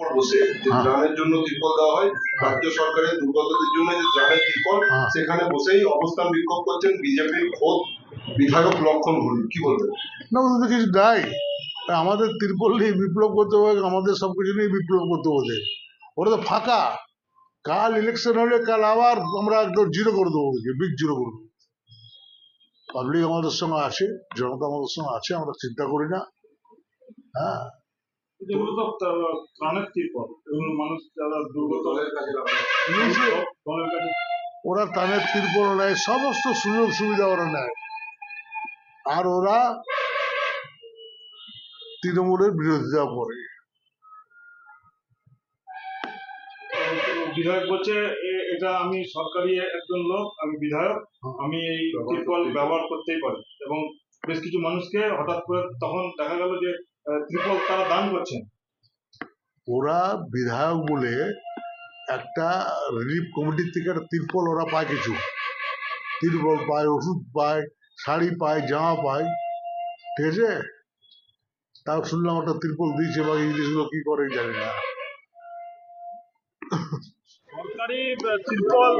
বসে। যে হ্যাঁ। ত্রাণের জন্য ত্রিপল দেওয়া হয় রাজ্য সরকারের দুর্গতদের জন্য যে ত্রাণের ত্রিপল হ্যাঁ। সেখানে বসেই অবস্থান বিক্ষোভ করছেন বিজেপির খোদ বিধায়ক লক্ষণ ঘুরি কি বলবেন? না ওদের কিছু দেয়। আমাদের তিরপল নিয়ে বিপ্লব করতে হবে আমাদের সব কিছু নিয়ে বিপ্লব করতে হবে ওরা তো ফাঁকা। কাল ইলেকশন হলে কাল আবার আমরা একদম জিরো করে দেবো ওদেরকে বিগ জিরো করে দেবো। পাবলিক আমাদের সঙ্গে আছে জনতা আমাদের সঙ্গে আছে আমরা চিন্তা করি না। হ্যাঁ। যেগুলো তো এগুলো মানুষ যারা দুর্গত ওরা তিরপল নেয় সমস্ত সুযোগ সুবিধা ওরা নেয়। আর ওরা তৃণমূলের বিরোধিতা করে। বিধায়ক বলছে এটা আমি সরকারি একজন লোক আমি বিধায়ক আমি এই ত্রিপল ব্যবহার করতেই পারি। এবং বেশ কিছু মানুষকে হঠাৎ করে তখন দেখা গেল যে ত্রিপল তারা দান করছেন। ওরা বিধায়ক বলে একটা রিলিফ কমিটির থেকে একটা তিরপল ওরা পায় কিছু। তিরপল পায়, ওষুধ পায়, শাড়ি পায়, জামা পায়। ঠিক আছে? তাও শুনলাম একটা তিরপল দিয়েছে বা এই জিনিসগুলো কি করে জানি না। সরকারি ত্রিপল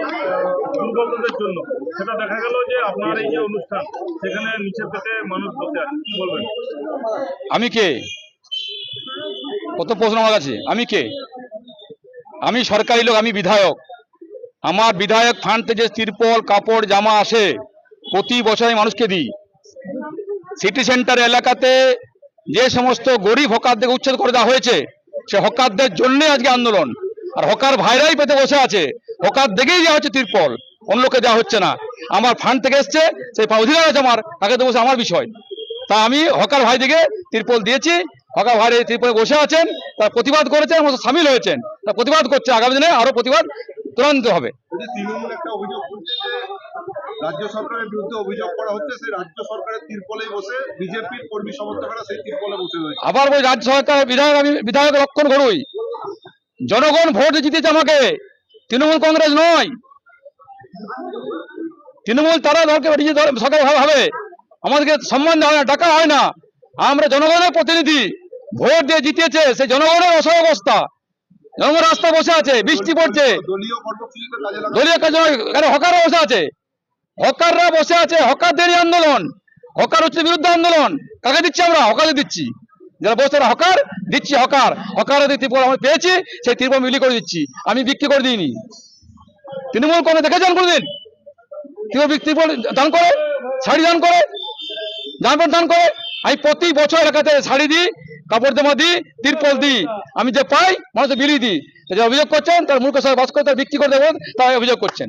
দুর্গতদের জন্য। সেটা দেখা গেল যে আপনার এই যে অনুষ্ঠান, সেখানে নিচে থেকে মানুষ বসে আছে। কি বলবেন? আমি কে? কত প্রশ্ন আমার কাছে? আমি কে? আমি সরকারি লোক, আমি বিধায়ক। আমার বিধায়ক ফান্ড যে তিরপল, কাপড়, জামা আসে, প্রতি বছর মানুষকে দিই। সিটি সেন্টার এলাকাতে যে সমস্ত গরিব হকারদের উচ্ছেদ করে দেওয়া হয়েছে, সে হকারদের জন্য আজকে আন্দোলন। আর হকার ভাইরাই পেতে বসে আছে। হকার দেখেই দেওয়া হচ্ছে তিরপল। অন্য লোকে দেওয়া হচ্ছে না। আমার ফান্ড থেকে এসছে সেই অধিকার আছে আমার তাকে তো বসে আমার বিষয়। তা আমি হকার ভাই দিকে তিরপল দিয়েছি। হকার ভাই তিরপলে বসে আছেন তার প্রতিবাদ করেছেন আমার সামিল হয়েছেন। তার প্রতিবাদ করছে আগামী দিনে আরও প্রতিবাদ তুরান্বিত হবে। যে রাজ্য সরকারের বিরুদ্ধে অভিযোগ করা হচ্ছে সেই রাজ্য সরকারের তিরপলেই বসে বিজেপির কর্মী সমর্থকরা সেই তিরপলে বসে রয়েছে। আবার ওই রাজ্য সরকারের বিধায়ক আমি বিধায়ক লক্ষণ ঘড়ুই জনগণ ভোট জিতেছে আমাকে। তৃণমূল কংগ্রেস নয়। তৃণমূল তারা দলকে সরকার ভাবে আমাদেরকে সম্মান দেওয়া হয় না টাকা হয় না। আমরা জনগণের প্রতিনিধি। ভোট দিয়ে জিতিয়েছে সেই জনগণের অসহায় অবস্থা জনগণ রাস্তায় বসে আছে, বৃষ্টি পড়ছে। দলীয় হকাররা বসে আছে। হকাররা বসে আছে, হকারদেরই আন্দোলন। হকার হচ্ছে বিরুদ্ধে আন্দোলন। কাকে দিচ্ছি আমরা? হকারদের দিচ্ছি। যারা বসে তারা হকার দিচ্ছি হকার। হকারের ত্রিপুরা আমরা পেয়েছি সেই ত্রিপুরা বিলি করে দিচ্ছি। আমি বিক্রি করে দিইনি। তৃণমূল কোনো দেখেছেন কোনদিন? ত্রিপুরা দান করে শাড়ি দান করে জামা দান করে। আমি প্রতি বছর এলাকাতে শাড়ি দিই কাপড় জামা দিই তিরপল দিই। আমি যে পাই মানুষ বিলি দিই। যে অভিযোগ করছেন তার মূর্খ সবাই বাস করে তার বিক্রি করে দেবো তাই অভিযোগ করছেন!